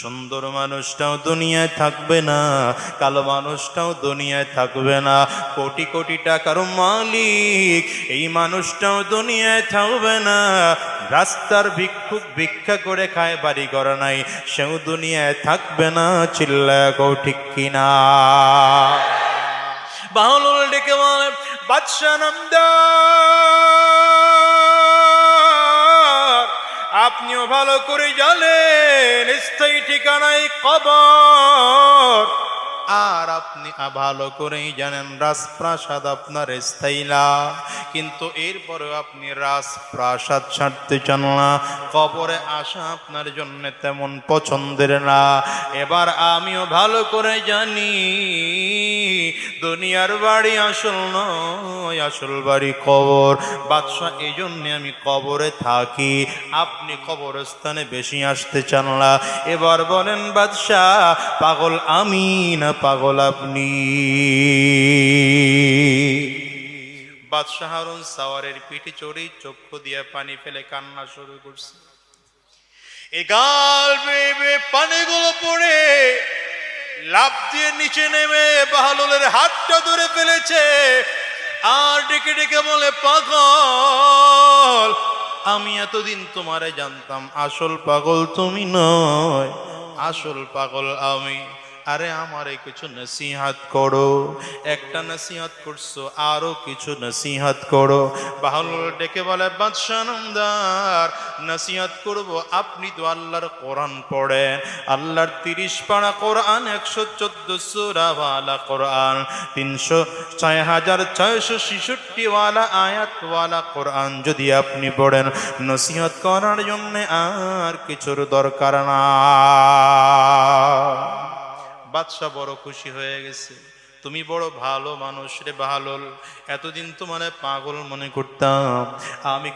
সুন্দর মানুষটাও দুনিয়ায় থাকবে না, কালো মানুষটাও দুনিয়ায় থাকবে না। কোটি কোটি টাকার মালিক, এই মানুষটাও দুনিয়ায় থাকবে না। রাস্তার ভিক্ষুক ভিক্ষা করে খায়, বাড়ি ঘর নাই, সেও দুনিয়ায় থাকবে না চিল্লা কৌ ঠিক কিনা। বাহলুল ডেকে বলে, বাদশাহ নামদার। ভালো করে জানেন স্থায়ী ঠিকানায় কবর আর আপনি ভালো করেই জানেন, রাজপ্রাসাদ আপনার স্থায়ী না। কিন্তু এরপরেও আপনি রাজপ্রাসাদ ছাড়তে চান না। কবরে আসা আপনার জন্য তেমন পছন্দের না। এবার আমিও ভালো করে জানি। দুনিয়ার বাড়ি আসল নয়, আসল বাড়ি কবর। বাদশাহ এই জন্যে আমি কবরে থাকি। আপনি কবরস্থানে বেশি আসতে চান না। এবার বলেন, বাদশাহ, পাগল আমি না পাগল আপনি? বাদশাহ হারুন সাওয়ারের পিঠে চড়ি চক্ষু দিয়ে পানি ফেলে কান্না শুরু করছে। এ গাল বেয়ে পানিগুলো পড়ে লাভ দিয়ে নিচে নেমে বাহালুলের হাতটা ধরে ফেলেছে। আর ডেকে ডেকে বলে, পাগল, আমি এতদিন তোমারে জানতাম আসল পাগল তুমি নয়, আসল পাগল আমি। আরে আমারে কিছু নসিহাত করো, একটা নসিহাত করছ, আরও কিছু নসিহাত করো। বাহুল ডেকে বলে বাদশাহ নামদার নসিহাত করব, আপনি তো আল্লাহর কোরআন পড়েন। আল্লাহর তিরিশ পাড়া কোরআন, একশো চোদ্দ সুরাওয়ালা কোরআন, তিনশো ছয় হাজার ছয়শো ছেষট্টি ওয়ালা আয়াতওয়ালা কোরআন যদি আপনি পড়েন। নসিহত করার জন্যে আর কিছুর দরকার না বাদশাহ বড় খুশি হয়ে গেছে। তুমি বড় ভালো মানুষ রে ভালো এতদিন তো মানে পাগল মনে করতাম। আমি